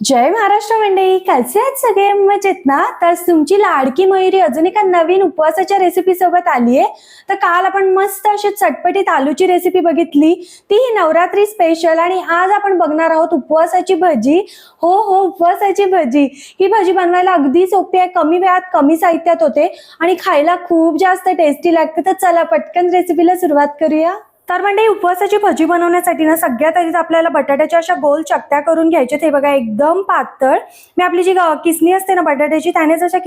जय महाराष्ट्र मंडळी कसे आहेत सगळे? मजेत ना? तर तुमची लाडकी मयुरी अजून एका नवीन उपवासाच्या रेसिपी सोबत आली आहे. तर काल आपण मस्त अशी चटपटीत आलूची रेसिपी बघितली. ती ही नवरात्री स्पेशल आणि आज आपण बघणार आहोत उपवासाची भजी. हो हो उपवासाची भजी. ही भजी बनवायला अगदी सोपी आहे. कमी वेळात कमी साहित्यात होते आणि खायला खूप जास्त टेस्टी लागते. तर चला पटकन रेसिपीला सुरुवात करूया. तर म्हणजे उपवासाची भजी बनवण्यासाठी ना सगळ्यात आधी आपल्याला बटाट्याच्या अशा गोल चकत्या करून घ्यायच्या. ते बघा एकदम पातळ. मी आपली जी किसणी असते ना बटाट्याची त्यानेच अशा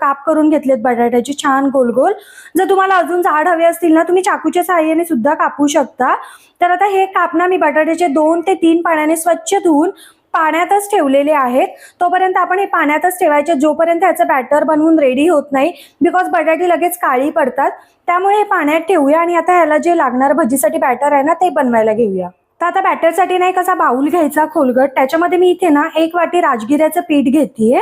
काप करून घेतलेत बटाट्याची छान गोल गोल. जर तुम्हाला अजून जाड हवे असतील ना तुम्ही चाकूच्या सहाय्याने सुद्धा कापू शकता. तर आता हे काप ना मी बटाट्याचे दोन ते तीन पाण्याने स्वच्छ धुवून पाण्यातच ठेवलेले आहेत. तोपर्यंत आपण हे पाण्यातच ठेवायचे. जोपर्यंत ह्याचं बॅटर बनवून रेडी होत नाही बिकॉज बटाटी लगेच काळी पडतात. त्यामुळे हे पाण्यात ठेवूया आणि आता ह्याला जे लागणार भजीसाठी बॅटर आहे ना ते बनवायला घेऊया. तर आता बॅटरसाठी नाही कसा बाऊल घ्यायचा खोलगट. त्याच्यामध्ये मी इथे ना एक वाटी राजगिऱ्याचं पीठ घेतेय.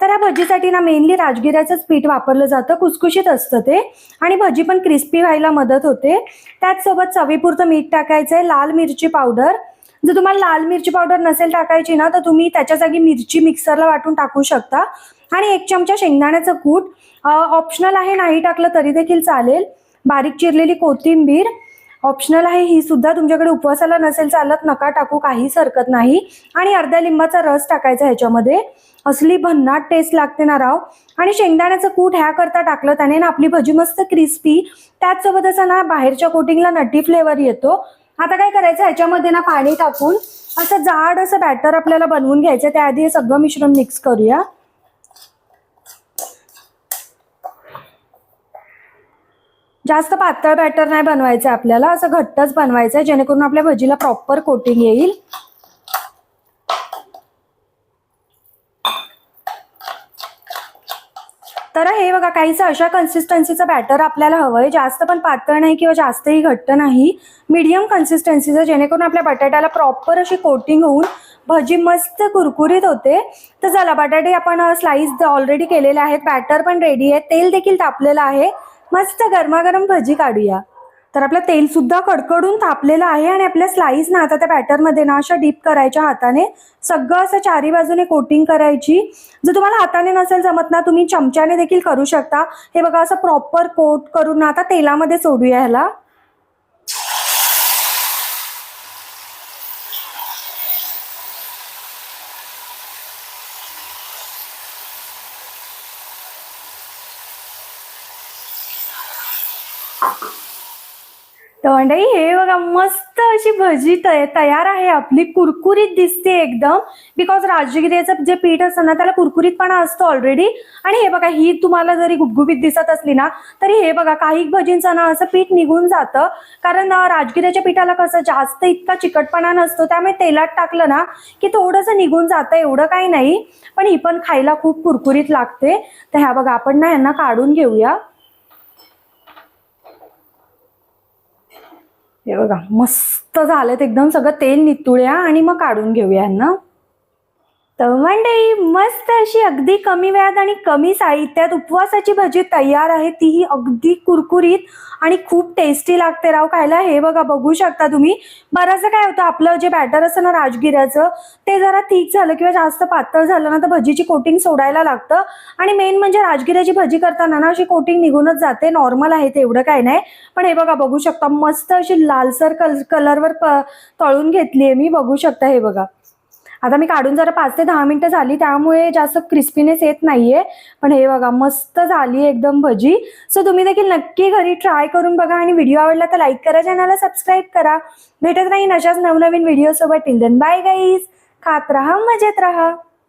तर ह्या भजीसाठी ना मेनली राजगिऱ्याचंच पीठ वापरलं जातं. कुसकुशीत असतं ते. आणि भजी पण क्रिस्पी व्हायला मदत होते. त्याचसोबत चवीपुरतं मीठ टाकायचं आहे लाल मिरची पावडर जर तुम्हाला लाल मिरची पावडर नसेल टाकायची ना तर तुम्ही त्याच्या जागी मिरची मिक्सरला वाटून टाकू शकता. आणि एक चमचा शेंगदाण्याचं कूट ऑप्शनल आहे नाही टाकलं तरी देखील चालेल. बारीक चिरलेली कोथिंबीर ऑप्शनल आहे ही सुद्धा तुमच्याकडे उपवासाला नसेल चालत नका टाकू काहीच हरकत नाही. आणि अर्ध्या लिंबाचा रस टाकायचा ह्याच्यामध्ये. असली भन्नाट टेस्ट लागते ना राव. आणि शेंगदाण्याचं कूट ह्या करता टाकलं त्याने ना आपली भजी मस्त क्रिस्पी त्याचसोबत असं ना बाहेरच्या कोटिंगला नटी फ्लेवर येतो. आता काय करायचं ह्याच्यामध्ये ना पाणी टाकून असं जाड असं बॅटर आपल्याला बनवून घ्यायचं. त्याआधी हे सगळं मिश्रण मिक्स करूया. जास्त पातळ बॅटर नाही बनवायचं आपल्याला असं घट्टच बनवायचं आहे जेणेकरून आपल्या भजीला प्रॉपर कोटिंग येईल. तर हे बघा काहीसं अशा कन्सिस्टन्सीचं बॅटर आपल्याला हवं आहे जास्त पण पातळ नाही किंवा जास्तही घट्ट नाही. मीडियम कन्सिस्टन्सीचं जेणेकरून आपल्या बटाट्याला प्रॉपर अशी कोटिंग होऊन भजी मस्त कुरकुरीत होते. तर चला बटाटे आपण स्लाईस ऑलरेडी केलेले आहेत. बॅटर पण रेडी आहे. तेल देखील तापलेलं आहे. मस्त गरमागरम भजी काढूया. तर आपलं तेल सुद्धा कडकडून तापलेलं आहे आणि आपल्या स्लाइस ना आता त्या बॅटरमध्ये ना अशा डीप करायच्या हाताने सगळं असं चारी बाजूने कोटिंग करायची. जर तुम्हाला हाताने नसेल जमत ना तुम्ही चमच्याने देखील करू शकता. हे बघा असं प्रॉपर कोट करून ना आता तेलामध्ये सोडूया ह्याला. तर मंडळी हे बघा मस्त अशी भजी तयार आहे आपली. कुरकुरीत दिसते एकदम. बिकॉज राजगिरीचं जे पीठ असतं ना त्याला कुरकुरीतपणा असतो ऑलरेडी आणि हे बघा ही तुम्हाला जरी गुबगुबीत दिसत असली ना तरी हे बघा काही भजींचं ना असं पीठ निघून जातं. कारण राजगिऱ्याच्या पिठाला कसं जास्त इतका चिकटपणा नसतो. त्यामुळे तेलात टाकलं ना की थोडंसं निघून जातं एवढं काही नाही. पण ही पण खायला खूप कुरकुरीत लागते. तर ह्या बघा आपण ना यांना काढून घेऊया. हे बघा मस्त झालेत एकदम सगळं तेल नितुळ्या आणि मग काढून घेऊया यांना. तर मंडळी मस्त अशी अगदी कमी वेळात आणि कमी साहित्यात उपवासाची भजी तयार आहे. तीही अगदी कुरकुरीत आणि खूप टेस्टी लागते. राव खायला हे बघा बघू शकता तुम्ही. बरंचसं काय होतं आपलं जे बॅटर असतं ना राजगिऱ्याचं ते जरा थिक झालं किंवा जास्त पातळ झालं ना तर भजीची कोटिंग सोडायला लागतं. आणि मेन म्हणजे राजगिऱ्याची भजी करताना ना अशी कोटिंग निघूनच जाते. नॉर्मल आहे ते एवढं काही नाही. पण हे बघा बघू शकता मस्त अशी लालसर कल कलरवर प तळून घेतली आहे मी. बघू शकता हे बघा. आता मी काढून जरा पाच ते दहा मिनटं झाली त्यामुळे जास्त क्रिस्पीनेस येत नाहीये. पण हे बघा मस्त झाली एकदम भजी. सो तुम्ही देखील नक्की घरी ट्राय करून बघा आणि व्हिडिओ आवडला तर लाईक करा चॅनलला सबस्क्राईब करा. भेटत राहीन अशाच नवनवीन व्हिडिओ सोबत. टिल देन बाय गाईज खात राहा मजेत राहा.